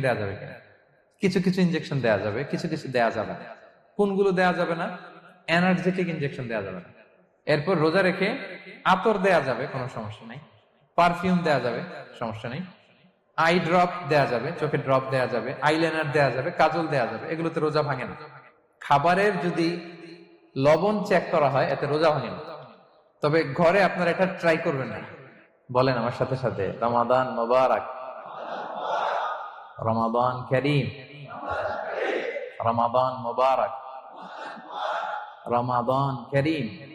দেওয়া যাবে কিনা? কিছু কিছু ইনজেকশন দেওয়া যাবে, কিছু কিছু দেওয়া যাবে না। কোনগুলো দেওয়া যাবে না? এনার্জেটিক ইনজেকশন দেওয়া যাবে না। এরপর রোজা রেখে আতর দেওয়া যাবে, কোনো সমস্যা নাই। পারফিউম দেওয়া যাবে, সমস্যা নেই। আই ড্রপ দেওয়া যাবে চোখে ড্রপ দেওয়া যাবে আইলাইনার দেওয়া যাবে, কাজল দেওয়া যাবে, এগুলোতে রোজা ভাঙে না। খাবারের যদি লবণ চেক করা হয়, এতে রোজা ভাঙে না। তবে ঘরে আপনারা এটা ট্রাই করবেন না। বলেন আমার সাথে সাথে, রমাদান মোবারক। রমাদান করিম। রমাদান মোবারক। রমাদান করিম।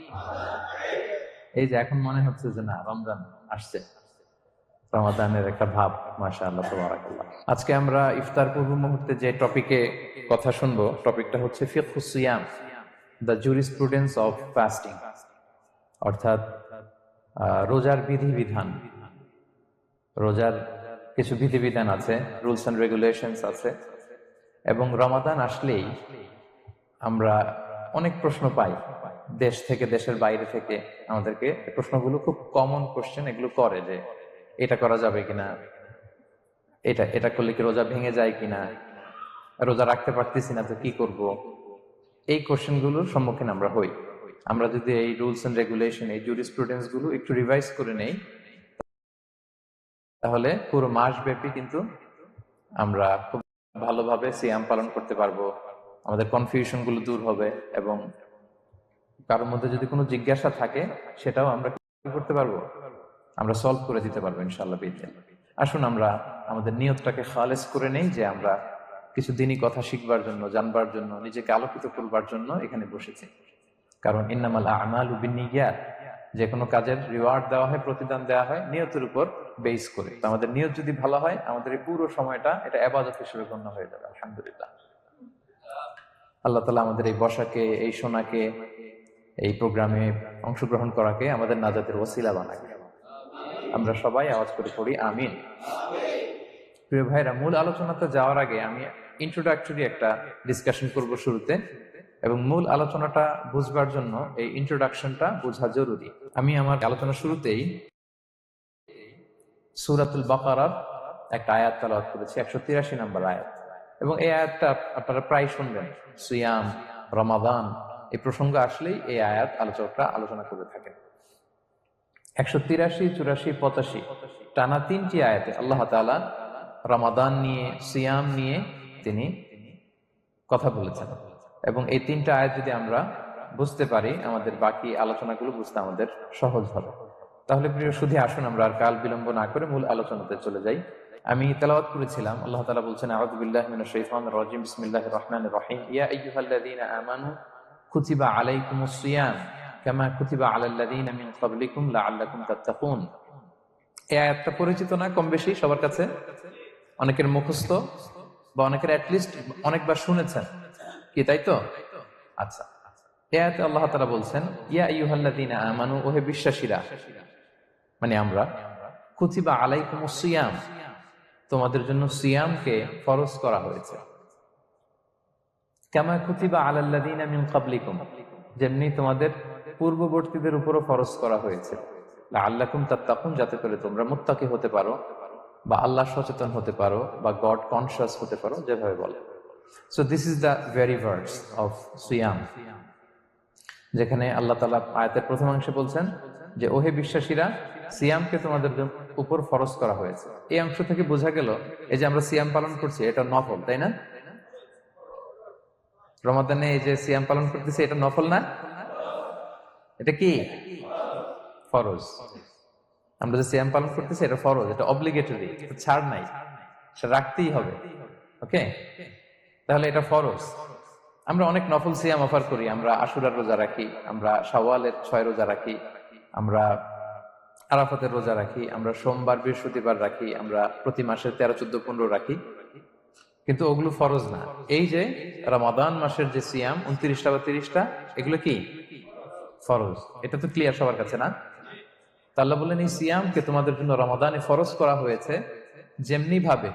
এই যে এখন মনে হচ্ছে যে না, রমজান আসছে। রমাদানের একটা ভাব মাসা আল্লাহ আজকে আমরা ইফতার পূর্ব মুহূর্তে যে টপিকে কথা শুনব, টপিকটা হচ্ছে ফিকহু সিয়াম, দ্য জুরিসপ্রুডেন্স অফ ফাস্টিং। অর্থাৎ রোজার বিধিবিধান। রোজার কিছু বিধিবিধান আছে রুলস অ্যান্ড রেগুলেশনস আছে, এবং রমাদান আসলেই আমরা অনেক প্রশ্ন পাই। দেশ থেকে, দেশের বাইরে থেকে আমাদেরকে প্রশ্নগুলো খুব কমন কোশ্চেন এগুলো করে যে, এটা করা যাবে কিনা? এটা এটা করলে কি রোজা ভেঙে যায় কিনা? রোজা রাখতে পারতেছি না তো কি করব? এই কোশ্চেনগুলোর সম্মুখীন আমরা হই। আমরা যদি এই রুলস অ্যান্ড রেগুলেশন এই জুরিসপ্রুডেন্সগুলো একটু রিভাইজ করে নেই তাহলে পুরো মাস ব্যাপী কিন্তু আমরা খুব ভালোভাবে সিয়াম পালন করতে পারব। আমাদের কনফিউশনগুলো দূর হবে এবং কারোর মধ্যে যদি কোনো জিজ্ঞাসা থাকে, সেটাও আমরা করতে পারব? আমরা সলভ করে দিতে পারব ইনশাল্লাহ বিদ্যা আসুন আমরা আমাদের নিয়তটাকে খালেজ করে নেই যে আমরা কিছু দিনই কথা শিখবার জন্য, জানবার জন্য, নিজেকে আলোকিত করবার জন্য এখানে বসেছি। কারণ ইন্নামাল আমাল বিনিয়াত যে কোনো কাজের রিওয়ার্ড দেওয়া হয়, প্রতিদান দেওয়া হয়, নিয়তের উপর বেস করে। আমাদের নিয়ত যদি ভালো হয়, আমাদের এই পুরো সময়টা এটা আবাদত হিসেবে গণ্য হয়ে যাবে, আলহামদুলিল্লাহ। আল্লাহ তালা আমাদের এই বসাকে, এই সোনাকে, এই প্রোগ্রামে অংশগ্রহণ করাকে আমাদের নাজাতের ওসিলা বানাবে আমরা সবাই আওয়াজ করে পড়ি, আমিন। প্রিয় ভাইরা, মূল আলোচনাতে যাওয়ার আগে আমি ইন্ট্রোডাক্টরি একটা ডিসকাশন করব শুরুতে। এবং মূল আলোচনাটা বুঝবার জন্য এই ইন্ট্রোডাকশনটা বোঝা জরুরি। আমি আমার আলোচনা শুরুতেই সুরাতুল বাকারার একটা আয়াত তালাওয়াত করেছি, একশো তিরাশি নম্বর আয়াত। এবং এই আয়াতটা আপনারা প্রায় শুনবেন, সুয়াম, রমাদান, এই প্রসঙ্গ আসলেই এই আয়াত আলোচকরা আলোচনা করে থাকেন। একশো তিরাশি, চুরাশি, পঁচাশি, টানা তিনটি আয়াতে আল্লাহ তাআলা রমাদান নিয়ে, সিয়াম নিয়ে তিনি কথা বলেছেন। এবং এই তিনটা আয়াত যদি আমরা বুঝতে পারি, আমাদের বাকি আলোচনাগুলো বুঝতে আমাদের সহজ হবে। তাহলে প্রিয় শুধু আসুন আমরা আর কাল বিলম্ব না করে মূল আলোচনাতে চলে যাই। আমি তেলাওয়াত করেছিলাম, আল্লাহ তাআলা বলছেন, আউযু বিল্লাহি মিনাশ শাইতানির রাজিম, বিসমিল্লাহির রহমানির রহিম। ইয়া আইয়ুহাল্লাযীনা আমানু কুতিবা আলাইকুমুস সিয়াম কামা কুতিবা আলাল্লাযীনা মিন ক্বাবলিকুম লাআল্লাকুম তাত্তাকুন। এই আয়াতটা পরিচিত না, কম বেশি, সবার কাছে? অনেকের মুখস্থ বা অনেকের অ্যাটলিস্ট অনেকবার শুনেছেন। কি, তাই তো? আচ্ছা। আয়াতে আল্লাহ তাআলা বলছেন, ইয়া আইয়ুহাল্লাযীনা আমানু, ওহে বিশ্বাসীরা মানে আমরা, কুতিবা আলাইকুমুস সিয়াম, তোমাদের জন্য সিয়ামকে ফরজ করা হয়েছে। কামা কুতিবা আলাল্লাযীনা মিন ক্বাবলিকুম, যেমনি তোমাদের পূর্ববর্তীদের উপরও ফরজ করা হয়েছে। আল্লাকুম তাত্তাকুন, যাতে করে তোমরা মুত্তাকি হতে পারো বা আল্লাহ সচেতন হতে পারো বা গড কনসিয়াস হতে পারো, যেভাবে বলে। So this is the very verse of সিয়াম যেখানে আল্লাহ তালা আয়াতের প্রথমাংশে বলছেন যে, ওহে বিশ্বাসীরা, সিয়ামকে তোমাদের উপর ফরজ করা হয়েছে। এই অংশ থেকে বোঝা গেল, এই যে আমরা সিয়াম পালন করছি, এটা নফল, তাই না? রমাদানে এই যে সিয়াম পালন করতেছি, এটা নফল না? এটা কি? ফরজ। আমরা যে সিয়াম পালন করতেছি, এটা ফরজ, এটা অব্লিগেটরি ছাড় নাই রাখতেই হবে, ওকে? তাহলে এটা ফরজ। আমরা অনেক নফল সিয়াম অফার করি, আমরা আশুরার রোজা রাখি, আমরা শাওয়ালের ছয় রোজা রাখি, আমরা আরাফাতের রোজা রাখি, আমরা সোমবার, বৃহস্পতিবার রাখি, আমরা প্রতি মাসে তেরো, চোদ্দ, পনেরো রাখি। কিন্তু ওগুলো ফরজ না। এই যে রমাদান মাসের যে সিয়াম, উনত্রিশটা বা তিরিশটা, এগুলো কি? ফরজ। এটা তো ক্লিয়ার সবার কাছে না? তা আল্লাহ বললেন, এই সিয়ামকে তোমাদের জন্য রমাদানে ফরজ করা হয়েছে যেমনি ভাবে